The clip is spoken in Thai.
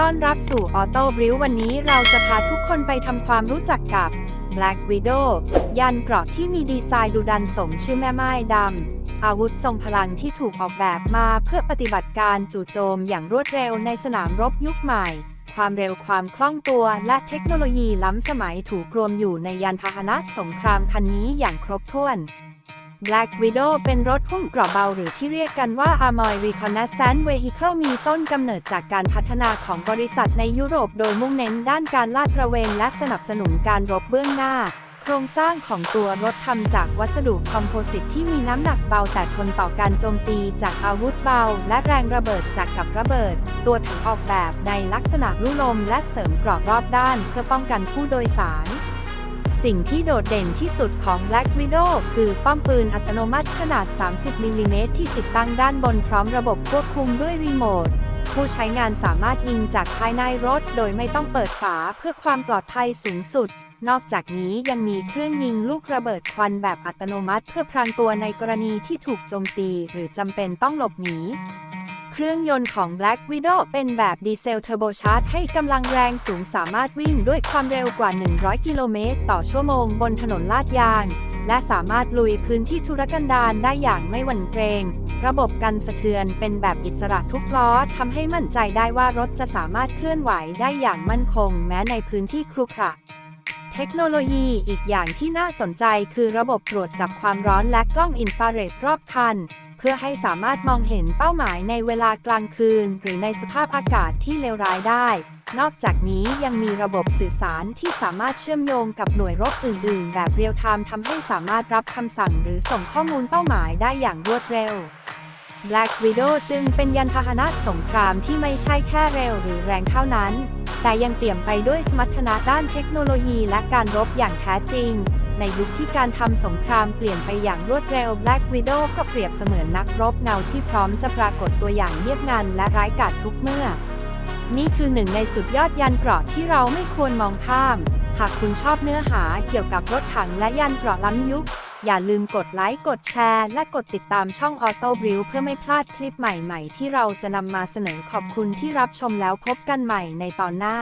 ต้อนรับสู่ออโต้บริววันนี้เราจะพาทุกคนไปทำความรู้จักกับ Black Widow ยันเกราะที่มีดีไซน์ดูดันสมชื่อแม่ไม้ดำ อาวุธทรงพลังที่ถูกออกแบบมาเพื่อปฏิบัติการจู่โจมอย่างรวดเร็วในสนามรบยุคใหม่ ความเร็วความคล่องตัวและเทคโนโลยีล้ำสมัยถูกรวมอยู่ในยานพาหนะสงครามคันนี้อย่างครบถ้วน Black Widow เป็นรถหุ้มเกราะเบาหรือที่เรียกกันว่า Armored Reconnaissance Vehicle มีต้นกำเนิดจากการพัฒนาของบริษัทในยุโรปโดยมุ่งเน้นด้านการลาดตระเวนและสนับสนุนการรบเบื้องหน้า โครงสร้างของตัวรถทำจากวัสดุคอมโพสิตที่มีน้ำหนักเบาแต่ทนต่อการโจมตีจากอาวุธเบา และแรงระเบิดจากกับระเบิด ตัวถังออกแบบในลักษณะลู่ลมและเสริมเกราะรอบด้าน เพื่อป้องกันผู้โดยสาร สิ่งที่โดดเด่นที่สุดของ Black Widow คือป้อมปืนอัตโนมัติขนาด 30มิลลิเมตรที่ติดตั้งด้านบนพร้อมระบบควบคุมด้วยรีโมทผู้ใช้งานสามารถยิงจากภายในรถโดยไม่ต้องเปิดฝาเพื่อความปลอดภัยสูงสุด นอกจากนี้ยังมีเครื่องยิงลูกระเบิดควันแบบอัตโนมัติ เพื่อพรางตัวในกรณีที่ถูกโจมตี หรือจำเป็นต้องหลบหนี เครื่องยนต์ของ Black Widow เป็นแบบดีเซลเทอร์โบชาร์จให้กำลังแรงสูงสามารถวิ่งด้วยความเร็วกว่า 100 กิโลเมตรต่อชั่วโมงบนถนนลาดยาง และสามารถลุยพื้นที่ธุรกันดารได้อย่างไม่หวั่นเกรง ระบบกันสะเทือนเป็นแบบอิสระทุกล้อทำให้มั่นใจได้ว่ารถจะสามารถเคลื่อนไหวได้อย่างมั่นคง แม้ในพื้นที่ครุขระ เทคโนโลยีอีกอย่างที่น่าสนใจคือระบบตรวจจับความร้อนและกล้องอินฟราเรดรอบคัน เพื่อให้สามารถมองเห็นเป้าหมายในเวลากลางคืน หรือในสภาพอากาศที่เลวร้ายได้ นอกจากนี้ยังมีระบบสื่อสารที่สามารถเชื่อมโยงกับหน่วยรบอื่น ๆ แบบเรียลไทม์ทำให้สามารถรับคำสั่งหรือส่งข้อมูลเป้าหมายได้อย่างรวดเร็ว Black Widow จึงเป็นยานพาหนะสงครามที่ไม่ใช่แค่เร็วหรือแรงเท่านั้น แต่ยังเปี่ยมไปด้วยสมรรถนะด้านเทคโนโลยีและการรบอย่างแท้จริง ในยุคที่การทำสงครามเปลี่ยนไปอย่างรวดเร็ว Black Widow ก็เปรียบเสมือนนักรบเงาที่พร้อมจะปรากฏตัวอย่างเงียบงันและร้ายกาจทุกเมื่อ นี่คือหนึ่งในสุดยอดยานเกราะที่เราไม่ควรมองข้าม หากคุณชอบเนื้อหาเกี่ยวกับรถถังและยานเกราะล้ำยุค อย่าลืมกดไลค์ กดแชร์ และกดติดตามช่องออโต้บริวเพื่อไม่พลาดคลิปใหม่ๆ ที่เราจะนำมาเสนอขอบคุณที่รับชมแล้วพบกันใหม่ในตอนหน้า